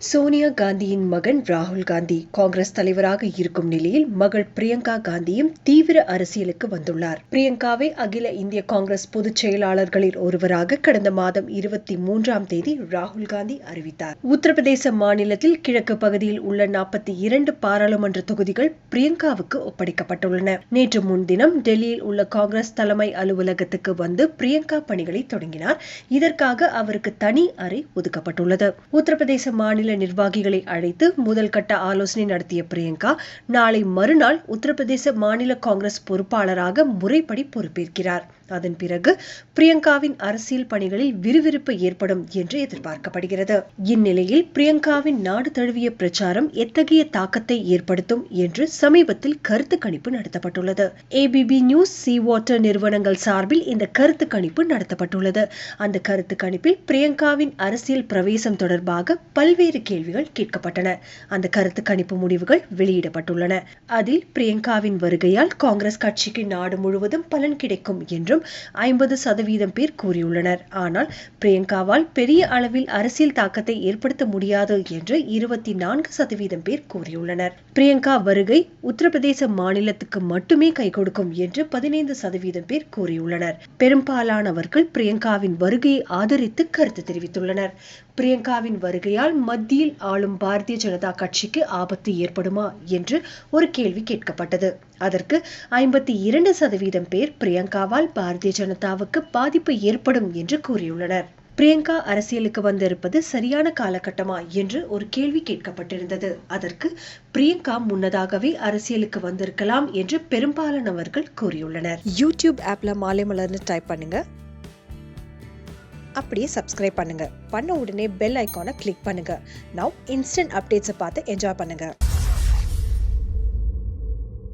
சோனியா காந்தியின் மகன் ராகுல் காந்தி காங்கிரஸ் தலைவராக இருக்கும் நிலையில் மகள் பிரியங்கா காந்தியும் தீவிர அரசியலுக்கு வந்துள்ளார். பிரியங்காவை அகில இந்திய காங்கிரஸ் பொதுச் செயலாளர்களில் ஒருவராக கடந்த மாதம் இருபத்தி மூன்றாம் தேதி ராகுல் காந்தி அறிவித்தார். உத்தரப்பிரதேச மாநிலத்தில் கிழக்கு பகுதியில் உள்ள நாற்பத்தி இரண்டு பாராளுமன்ற தொகுதிகள் பிரியங்காவுக்கு ஒப்படைக்கப்பட்டுள்ளன. நேற்று முன்தினம் டெல்லியில் உள்ள காங்கிரஸ் தலைமை அலுவலகத்துக்கு வந்து பிரியங்கா பணிகளை தொடங்கினார். இதற்காக அவருக்கு தனி அறை ஒதுக்கப்பட்டுள்ளது. உத்தரப்பிரதேச மாநில நிர்வாகிகளை அழைத்து முதல் கட்ட ஆலோசனை நடத்திய பிரியங்கா நாளை மறுநாள் உத்தரப்பிரதேச மாநில காங்கிரஸ் பொறுப்பாளராக முறைப்படி பொறுப்பேற்கிறார். அதன் பிறகு பிரியங்காவின் அரசியல் பணிகளில் விறுவிறுப்பு ஏற்படும் என்று எதிர்பார்க்கப்படுகிறது. இந்நிலையில் பிரியங்காவின் நாடு தழுவிய பிரச்சாரம் எத்தகைய தாக்கத்தை ஏற்படுத்தும் என்று சமீபத்தில் கருத்து கணிப்பு நடத்தப்பட்டுள்ளது. ஏபிபி நியூஸ் சி வாட்டர் நிறுவனங்கள் சார்பில் இந்த கருத்து கணிப்பு நடத்தப்பட்டுள்ளது. அந்த கருத்து கணிப்பில் பிரியங்காவின் அரசியல் பிரவேசம் தொடர்பாக பல்வேறு கேள்விகள் கேட்கப்பட்டன. அந்த கருத்து கணிப்பு முடிவுகள் வெளியிடப்பட்டுள்ளன. அதில் பிரியங்காவின் வருகையால் காங்கிரஸ் கட்சிக்கு நாடு முழுவதும் பலன் கிடைக்கும் என்றும் ஐம்பது சதவீதம் பேர் கூறியுள்ளனர். ஆனால் பிரியங்காவால் பெரிய அளவில் அரசியல் தாக்கத்தை ஏற்படுத்த முடியாது என்று இருபத்தி நான்கு சதவீதம் பேர் கூறியுள்ளனர். பிரியங்கா வருகை உத்தரப்பிரதேச மாநிலத்துக்கு மட்டுமே கை கொடுக்கும் என்று பதினைந்து சதவீதம் பேர் கூறியுள்ளனர். பெரும்பாலானவர்கள் பிரியங்காவின் வருகையை ஆதரித்து கருத்து தெரிவித்துள்ளனர். பிரியங்காவின் வருகையால் மத்திய மத்தியில் ஆளும் பாரதிய ஜனதா கட்சிக்கு ஆபத்து ஏற்படுமா என்று ஒரு கேள்வி கேட்கப்பட்டது. அதற்கு ஐம்பத்தி இரண்டு சதவீதம் பேர் பிரியங்காவால் பாரதிய ஜனதாவுக்கு பாதிப்பு ஏற்படும் என்று கூறியுள்ளனர். பிரியங்கா அரசியலுக்கு வந்திருப்பது சரியான காலகட்டமா என்று ஒரு கேள்வி கேட்கப்பட்டிருந்தது. அதற்கு பிரியங்கா முன்னதாகவே அரசியலுக்கு வந்திருக்கலாம் என்று பெரும்பாலானவர்கள் கூறியுள்ளனர். யூடியூப் ஆப்ல மாலை மலர்னு டைப் பண்ணுங்க. அப்படியே சப்ஸ்கிரைப் பண்ணுங்கள் பண்ண உடனே பெல் ஐக்கானை கிளிக் பண்ணுங்கள் நவ் இன்ஸ்டன்ட் அப்டேட்ஸை பார்த்து என்ஜாய் பண்ணுங்கள்